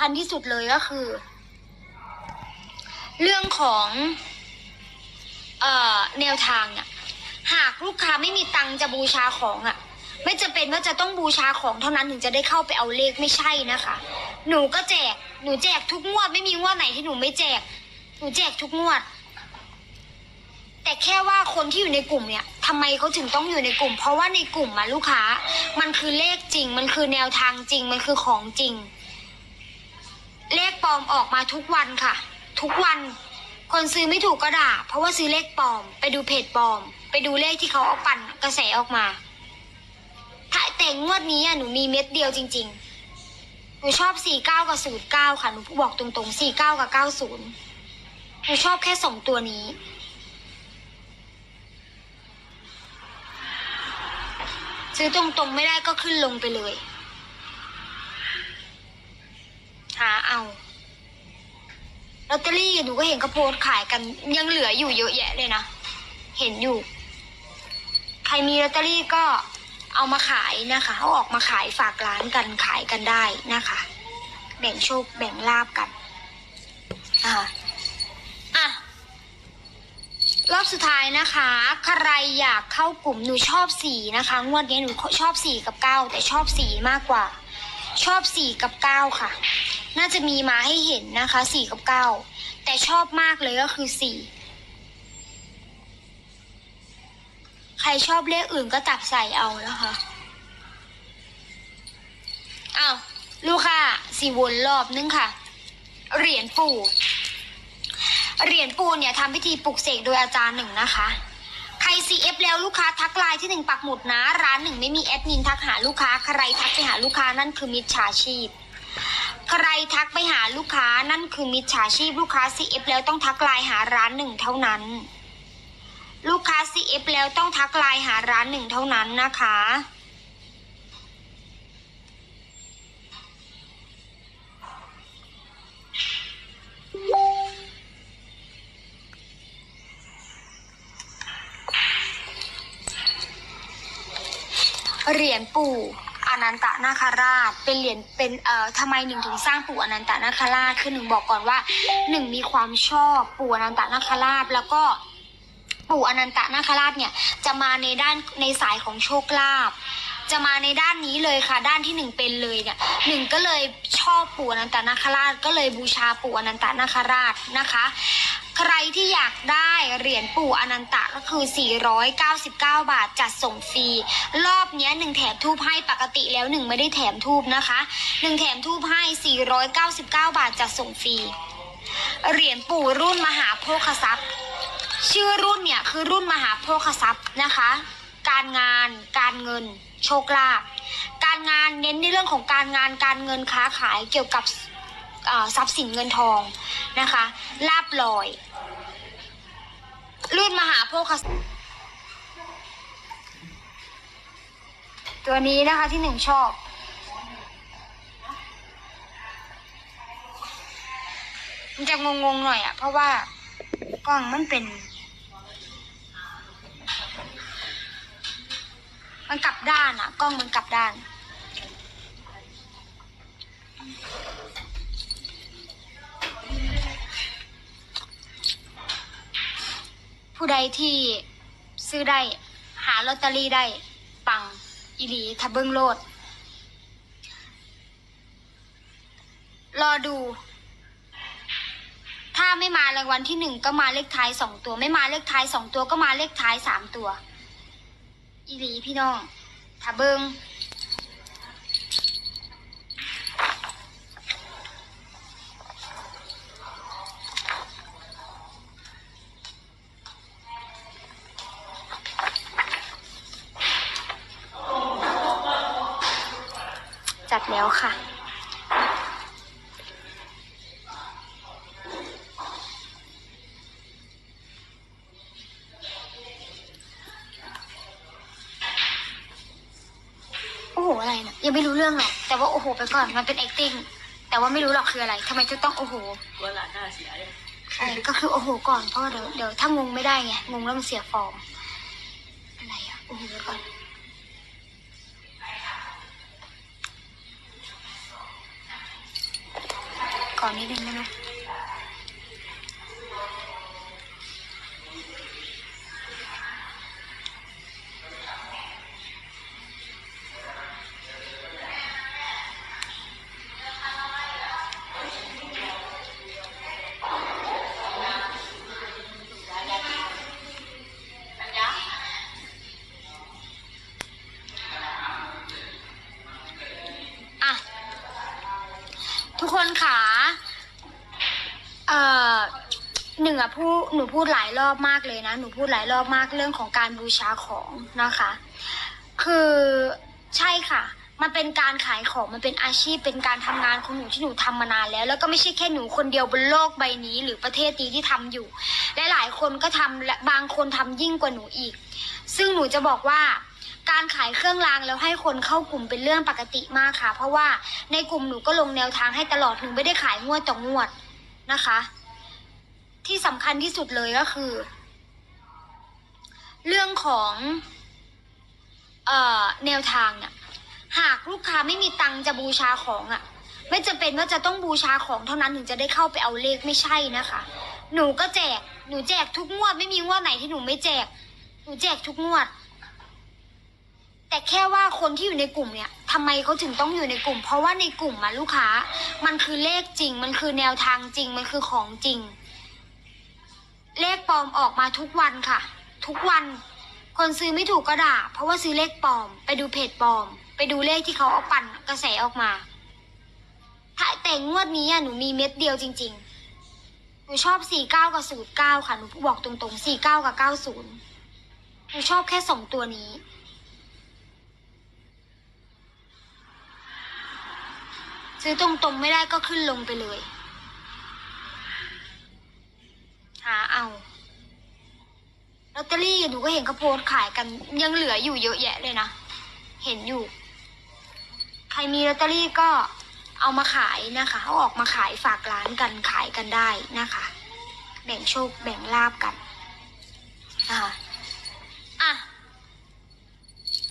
คัญที่สุดเลยก็คือ เรื่องของเอ่อแนวทางเนี่ยหากลูกค้าไม่มีตังจะบูชาของอะ่ะ ไม่จำเป็นว่าจะต้องบูชาของเท่านั้นถึงจะได้เข้าไปเอาเลขไม่ใช่นะคะ หนูก็แจกหนูแจกทุกงวดไม่มีงวดไหนที่หนูไม่แจก หนูแจกทุกงวด แต่แค่ว่าคนที่อยู่ในกลุ่มเนี่ยทำไมเขาถึงต้องอยู่ในกลุ่ม เพราะว่าในกลุ่มอะลูกค้า มันคือเลขจริง มันคือแนวทางจริง มันคือของจริง เลขปลอมออกมาทุกวันค่ะ ทุกวัน คนซื้อไม่ถูกก็ด่าเพราะว่าซื้อเลขปลอม ไปดูเพจปลอม ไปดูเลขที่เขาเอาปั่นกระแสออกมา ถ้าแต่งวดนี้อะหนูมีเม็ดเดียวจริง ๆ หนูชอบ 49 กับ 09 ค่ะ หนูบอกตรงๆ 49 กับ 90 หนูชอบแค่สองตัวนี้ซื้อตรงๆไม่ได้ก็ขึ้นลงไปเลย ลอตเตอรี่หนูก็เห็นเขาโพสต์ขายกันยังเหลืออยู่เยอะแยะเลยนะ เห็นอยู่ ใครมีลอตเตอรี่ก็เอามาขายนะคะเอาออกมาขายฝากร้านกันขายกันได้นะคะ แบ่งโชคแบ่งลาบกันอ่าอะรอบสุดท้ายนะคะ ใครอยากเข้ากลุ่มหนูชอบสีนะคะ งวดนี้หนูชอบสีกับเก้าแต่ชอบสีมากกว่า ชอบสี่กับเก้าค่ะ น่าจะมีมาให้เห็นนะคะสี่กับเก้าแต่ชอบมากเลยก็คือสี่ใครชอบเลขอื่นก็ตักใส่เอานะคะอ้าวลูกค่ะสี่วนรอบนึงค่ะ เหรียญปู่เหรียญปูเนี่ยทำพิธีปลุกเสกโดยอาจารย์หนึ่งนะคะ ใคร CF แล้วลูกค้าทักไลน์ที่หนึ่งปักหมุดนะ ร้านหนึ่งไม่มีแอดมินทักหาลูกค้า ใครทักไปหาลูกค้านั่นคือมิจฉาชีพ ใครทักไปหาลูกค้านั่นคือมิจฉาชีพ ลูกค้า CF แล้วต้องทักไลน์หาร้านหนึ่งเท่านั้น ลูกค้า CF แล้วต้องทักไลน์หาร้านหนึ่งเท่านั้นนะคะ เหรียญปู่อนันตนาคราช เป็นเหรียญเป็นเอ่อทำไมหนึ่งถึงสร้างปู่อนันตนาคราชคือหนึ่งบอกก่อนว่าหนึ่งมีความชอบปู่อนันตนาคราชแล้วก็ปู่อนันตนาคราชเนี่ยจะมาในด้านในสายของโชคลาภจะมาในด้านนี้เลยค่ะ ด้านที่หนึ่งเป็นเลยเนี่ยหนึ่งก็เลยชอบปู่อนันตนาคราช ก็เลยบูชาปู่อนันตนาคราชนะคะ ใครที่อยากได้เหรียญปู่อนันตะก็คือ 499 บาทจัดส่งฟรี รอบนี้หนึ่งแถมทูบให้ปกติแล้วหนึ่งไม่ได้แถมทูบนะคะหนึ่งแถมทูบให้ 499 บาทจัดส่งฟรี เหรียญปู่รุ่นมหาโภคทรัพย์ ชื่อรุ่นเนี่ยคือรุ่นมหาโภคทรัพย์นะคะ การงาน การเงิน โชคลาภ การงานเน้นในเรื่องของการงานการเงินค้าขายเกี่ยวกับ ทรัพย์สินเงินทองนะคะลาบลอยรุ่นมหาโภคตัวนี้นะคะที่หนึ่งชอบมันจะงงๆหน่อยอะเพราะว่ากล้องมันเป็น มันกลับด้านอะกล้องมันกลับด้าน ผู้ใดที่ซื้อได้ หาลอตเตอรี่ได้ ปังอีหลีทับเบิ้งโลด รอดู ถ้าไม่มารางวัลที่หนึ่งก็มาเลขท้ายสองตัว ไม่มาเลขท้ายสองตัวก็มาเลขท้ายสามตัว อีหลีพี่น้องถ้าเบิ้ง แล้วค่ะโอ้โหอะไรนะยังไม่รู้เรื่องหรอก แต่ว่าโอ้โห ไปก่อนมันเป็น acting แต่ว่าไม่รู้หรอกคืออะไรทำไมจะต้องโอ้โหเวลาหน้าเสียเลยเออก็คือโอ้โหก่อนเพราะว่าเดี๋ยวเดี๋ยวถ้างงไม่ได้ไงงงแล้วมันเสียฟอร์มอะไรอะโอ้โหไปก่อน ก่อนนิดนึงได้ไหมอะทุกคนค่ะ หนึ่งอะพูดหนูพูดหลายรอบมากเลยนะหนูพูดหลายรอบมากเรื่องของการบูชาของนะคะ คือใช่ค่ะ มันเป็นการขายของมันเป็นอาชีพเป็นการทำงานของหนูที่หนูทำมานานแล้ว แล้วก็ไม่ใช่แค่หนูคนเดียวบนโลกใบนี้ หรือประเทศนี้ที่ทำอยู่และหลายคนก็ทำและบางคนทำยิ่งกว่าหนูอีก ซึ่งหนูจะบอกว่าการขายเครื่องรางแล้วให้คนเข้ากลุ่มเป็นเรื่องปกติมากค่ะ เพราะว่าในกลุ่มหนูก็ลงแนวทางให้ตลอดหนูไม่ได้ขายงวดต่องวดนะคะ ที่สำคัญที่สุดเลยก็คือ เรื่องของเอ่อแนวทางเนี่ยหากลูกค้าไม่มีตังจะบูชาของอะ่ะ ไม่จำเป็นว่าจะต้องบูชาของเท่านั้นถึงจะได้เข้าไปเอาเลขไม่ใช่นะคะ หนูก็แจกหนูแจกทุกงวดไม่มีงวดไหนที่หนูไม่แจก หนูแจกทุกงวด แต่แค่ว่าคนที่อยู่ในกลุ่มเนี่ยทำไมเขาถึงต้องอยู่ในกลุ่ม เพราะว่าในกลุ่มอะลูกค้า มันคือเลขจริง มันคือแนวทางจริง มันคือของจริง เลขปลอมออกมาทุกวันค่ะ ทุกวัน คนซื้อไม่ถูกก็ด่า เพราะว่าซื้อเลขปลอม ไปดูเพจปลอม ไปดูเลขที่เขาเอาปั่นกระแสออกมาถ้าแต่งวดนี้อะหนูมีเม็ดเดียวจริง ๆ หนูชอบ 49 กับ 09 ค่ะ หนูบอกตรงๆ 49 กับ 90 หนูชอบแค่สองตัวนี้ ซื้อตรงๆไม่ได้ก็ขึ้นลงไปเลยาเอาลอตเตอรี่หนูก็เห็นเขาโพสต์ขายกัน ยังเหลืออยู่เยอะแยะเลยนะ เห็นอยู่ ใครมีลอตเตอรี่ก็เอามาขายนะคะเอาออกมาขายฝากร้านกันขายกันได้นะคะ แบ่งโชคแบ่งลาบกันนะคะอะ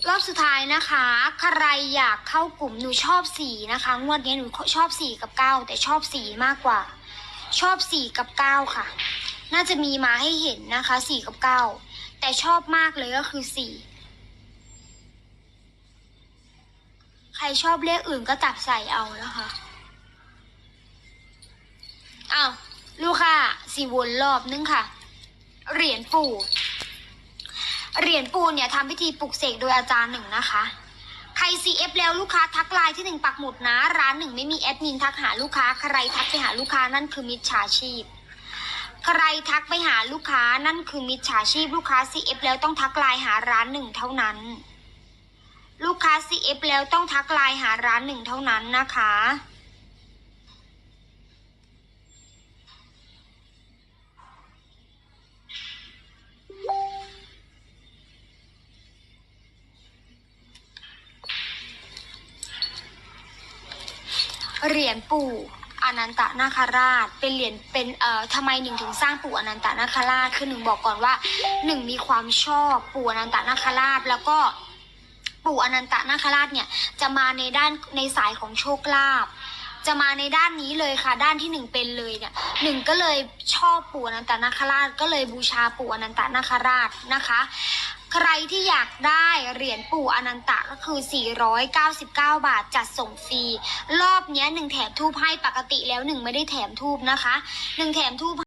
รอบสุดท้ายนะคะ ใครอยากเข้ากลุ่มหนูชอบสีนะคะ งวดนี้หนูชอบสีกับเก้าแต่ชอบสีมากกว่า ชอบสีกับเก้าค่ะ น่าจะมีมาให้เห็นนะคะสี่กับเก้าแต่ชอบมากเลยก็คือสี่ใครชอบเลขอื่นก็ตัดใส่เอานะคะเอาลูกค่ะสี่วนรอบนึงค่ะ เหรียญปู่เหรียญปูนเนี่ยทำพิธีปลุกเสกโดยอาจารย์หนึ่งนะคะ ใคร CF แล้วลูกค้าทักไลน์ที่หนึ่งปักหมุดนะ ร้านหนึ่งไม่มีแอดมินทักหาลูกค้า ใครทักไปหาลูกค้านั่นคือมิจฉาชีพ ใครทักไปหาลูกค้านั่นคือมิจฉาชีพลูกค้า CF แล้วต้องทักไลน์หาร้านหนึ่งเท่านั้น ลูกค้า CF แล้วต้องทักไลน์หาร้านหนึ่งเท่านั้นนะคะเหรียญปู่ อนันตนาคาราช เป็นเหรียญเป็นเอ่อทำไมหนึ่งถึงสร้างปู่อนันตนาคาราชคือหนึ่งบอกก่อนว่าหนึ่งมีความชอบปู่อนันตนาคาราชแล้วก็ปู่อนันตนาคราชเนี่ยจะมาในด้านในสายของโชคลาภจะมาในด้านนี้เลยค่ะ ด้านที่หนึ่งเป็นเลยเนี่ยหนึ่งก็เลยชอบปู่อนันตนาคราช ก็เลยบูชาปู่อนันตนาคราชนะคะ ใครที่อยากได้เหรียญปู่อนันตะก็คือ 499 บาทจัดส่งฟรี รอบเนี้ยหนึ่งแถมทูบให้ปกติแล้วหนึ่งไม่ได้แถมทูบนะคะหนึ่งแถมทูบ